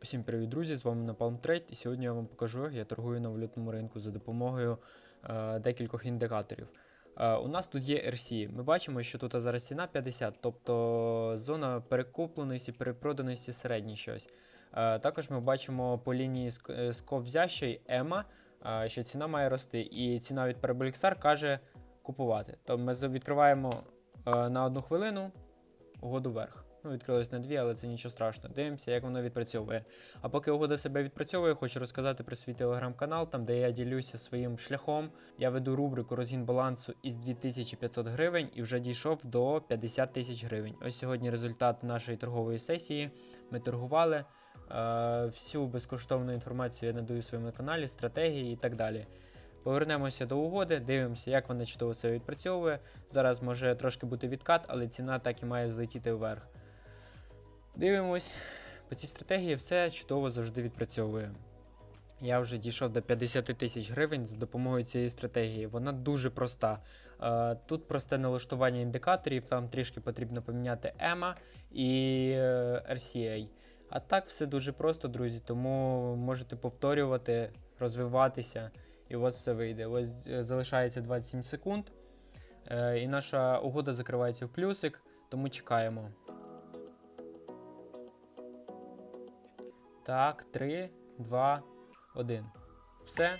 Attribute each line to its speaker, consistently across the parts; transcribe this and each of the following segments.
Speaker 1: Всім привіт, друзі! З вами Napalm Trade, і сьогодні я вам покажу, як я торгую на валютному ринку за допомогою е, декількох індикаторів. Е, у нас тут є RC. Ми бачимо, що тут зараз ціна 50, тобто зона перекупленості, перепроданості середній щось. Е, також ми бачимо по лінії е, сковзящої EMA, е, що ціна має рости, і ціна від Parabolic каже купувати. Тобто ми відкриваємо е, на одну хвилину угоду вверх. Ну, відкрилось на дві, але це нічого страшного. Дивимося, як воно відпрацьовує. А поки угода себе відпрацьовує, хочу розказати про свій телеграм-канал, там де я ділюся своїм шляхом. Я веду рубрику розгін балансу із 2500 гривень і вже дійшов до 50 тисяч гривень. Ось сьогодні результат нашої торгової сесії. Ми торгували. Е, всю безкоштовну інформацію я надаю в своєму каналі, стратегії і так далі. Повернемося до угоди, дивимося, як вона чудово себе відпрацьовує. Зараз може трошки бути відкат, але ціна так і має злетіти вверх. Дивимось. По цій стратегії все чудово завжди відпрацьовує. Я вже дійшов до 50 тисяч гривень за допомогою цієї стратегії. Вона дуже проста. Е, Тут просте налаштування індикаторів, там трішки потрібно поміняти EMA і е, RCA. А так все дуже просто, друзі, тому можете повторювати, розвиватися, і у вас все вийде. Ось е, залишається 27 секунд. е, І наша угода закривається в плюсик, тому чекаємо. Так, 3, 2, 1. Все.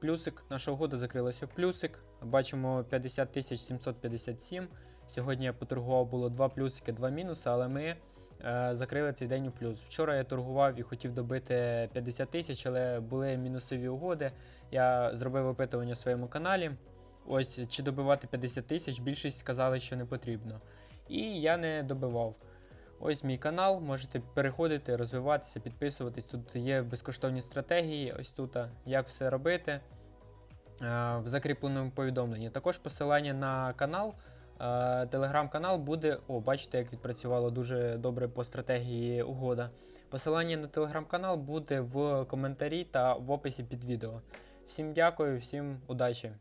Speaker 1: Плюсик. Наша угода закрилася в плюсик. Бачимо 50 757. Сьогодні я поторгував було 2 плюсики, 2 мінуси, але ми закрили цей день у плюс. Вчора я торгував і хотів добити 50 тисяч, але були мінусові угоди. Я зробив опитування в своєму каналі. Ось чи добивати 50 тисяч, більшість сказали, що не потрібно. І я не добивав. Ось мій канал, можете переходити, розвиватися, підписуватись. Тут є безкоштовні стратегії, ось тут, як все робити е, в закріпленому повідомленні. Також посилання на канал, е, телеграм-канал буде. О, бачите, як відпрацювало дуже добре по стратегії угода. Посилання на телеграм-канал буде в коментарі та в описі під відео. Всім дякую, всім удачі!